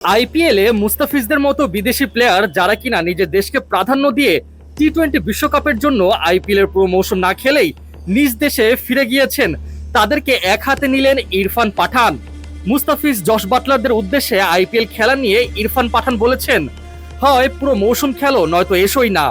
আইপিএলে মুস্তাফিজদের মতো বিদেশি প্লেয়ার যারা কিনা নিজের দেশকে প্রাধান্য দিয়ে টি টোয়েন্টি বিশ্বকাপের জন্য আইপিএল এর পুরো মৌসুম না খেলেই নিজ দেশে ফিরে গিয়েছেন, তাদেরকে এক হাতে নিলেন ইরফান পাঠান। মুস্তাফিজ, জশ বাটলারদের উদ্দেশ্যে আইপিএল খেলা নিয়ে ইরফান পাঠান বলেছেন, হয়, পুরো মৌসুম খেলো, নয়তো এসোই না।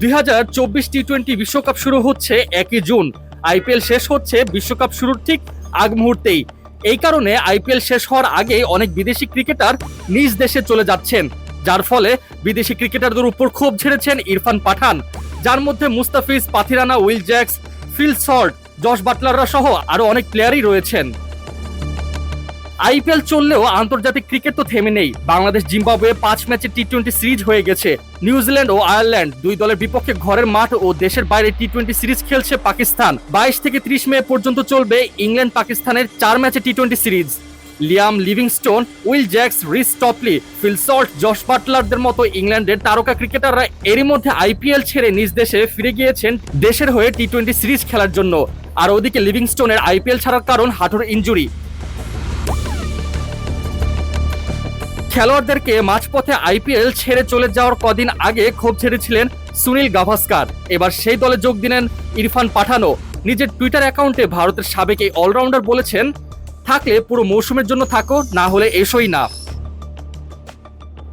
দুই হাজার চব্বিশ টি টোয়েন্টি বিশ্বকাপ শুরু হচ্ছে একই জুন। আইপিএল শেষ হচ্ছে বিশ্বকাপ শুরুর ঠিক আগ মুহূর্তেই। এই কারণে আইপিএল শেষ হওয়ার আগে অনেক বিদেশি ক্রিকেটার নিজ দেশে চলে যাচ্ছেন, যার ফলে বিদেশি ক্রিকেটারদের উপর ক্ষোভ ঝেড়েছেন ইরফান পাঠান। যার মধ্যে Mustafiz, Pathirana, Will Jacks, Phil Salt Jos বাটলাররা সহ আরও অনেক প্লেয়ারই রয়েছেন। আইপিএল চললেও আন্তর্জাতিক ক্রিকেট তো থেমে নেই। বাংলাদেশ জিম্বাবুয়ে পাঁচ ম্যাচে টি টোয়েন্টি সিরিজ হয়ে গেছে। নিউজিল্যান্ড ও আয়ারল্যান্ড দুই দলের বিপক্ষে ঘরের মাঠ ও দেশের বাইরে টি টোয়েন্টি সিরিজ খেলছে পাকিস্তান। বাইশ থেকে ত্রিশ মে পর্যন্ত চলবে ইংল্যান্ড পাকিস্তানের চার ম্যাচে T twenty series. Liam Livingstone, Will Jacks, Reece Topley Phil Salt Jos বাটলারদের মতো ইংল্যান্ডের তারকা ক্রিকেটাররা এরই মধ্যে আইপিএল ছেড়ে নিজ দেশে ফিরে গিয়েছেন দেশের হয়ে টি টোয়েন্টি সিরিজ খেলার জন্য। আর ওদিকে লিভিংস্টোনের আইপিএল ছাড়ার কারণ হাঁটুর ইঞ্জুরি। খেলোয়াড়দেরকে মাঝপথে আইপিএল ছেড়ে চলে যাওয়ার কদিন আগে ক্ষোভ ছেড়েছিলেন সুনীল গাভাস্কার। এবার সেই দলে যোগ দিলেন ইরফান পাঠানো। নিজের টুইটার অ্যাকাউন্টে ভারতের সাবেক এই অলরাউন্ডার বলেছেন, থাকলে পুরো মৌসুমের জন্য থাকো, না হলে এসোই না।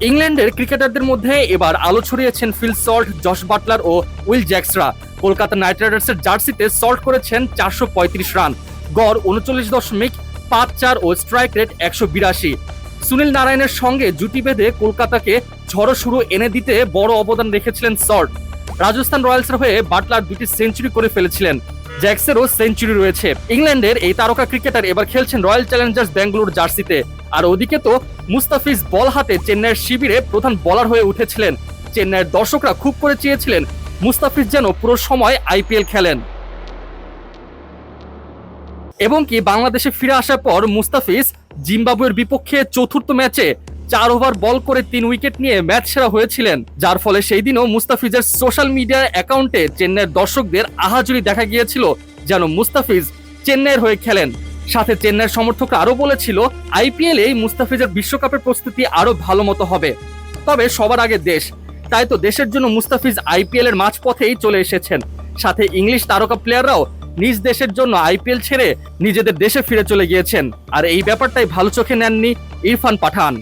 ইংল্যান্ডের ক্রিকেটারদের মধ্যে এবার আলো ছড়িয়েছেন ফিল সল্ট, জশ বাটলার ও উইল জ্যাক্সরা। কলকাতা নাইট রাইডার্সের জার্সিতে সল্ট করেছেন চারশো পঁয়ত্রিশ রান। গড় উনচল্লিশ দশমিক পাঁচ চার ও স্ট্রাইক রেট একশো বিরাশি। সুনীল নারায়ণের সঙ্গে জুটি বেঁধে কলকাতাকে ঝড়ো শুরু এনে দিতে বড় অবদান রেখেছিলেন সল্ট রাজস্থান রয়্যালসের হয়ে বাটলার দুটি সেঞ্চুরি করে ফেলেছিলেন। জ্যাক্সেরও সেঞ্চুরি রয়েছে। ইংল্যান্ডের এই তারকা ক্রিকেটার এবার খেলছেন রয়্যাল চ্যালেঞ্জার্স ব্যাঙ্গালোর জার্সিতে। আর ওদিকে তো মুস্তাফিজ বল হাতে চেন্নাইয়ের শিবিরে প্রধান বলার হয়ে উঠেছিলেন। চেন্নাইয়ের দর্শকরা খুব করে চেয়েছিলেন মুস্তাফিজ যেন পুরো সময় আইপিএল খেলেন। এবং কি বাংলাদেশে ফিরে আসার পর মুস্তাফিজ জিম্বাবুয়ের বিপক্ষে চতুর্থ ম্যাচে চার ওভার বল করে তিন উইকেট নিয়ে ম্যাচ সেরা হয়েছিলেন, যার ফলে সেই দিনও মুস্তাফিজের সোশ্যাল মিডিয়া অ্যাকাউন্টে চেন্নাইয়ের দর্শকদের আহাজুরি দেখা গিয়েছিল যেন মুস্তাফিজ চেন্নাইয়ের হয়ে খেলেন। সাথে চেন্নাইয়ের সমর্থকরা আরও বলেছিল, আইপিএল মুস্তাফিজের বিশ্বকাপের প্রস্তুতি আরও ভালো মতো হবে। তবে সবার আগে দেশ, তাই তো দেশের জন্য মুস্তাফিজ আইপিএল এর মাঝপথেই চলে এসেছেন। সাথে ইংলিশ তারকা প্লেয়াররাও নিজ দেশের জন্য আইপিএল ছেড়ে নিজেদের দেশে ফিরে চলে গিয়েছেন। আর এই ব্যাপারটাই ভালো চোখে নেননি ইরফান পাঠান।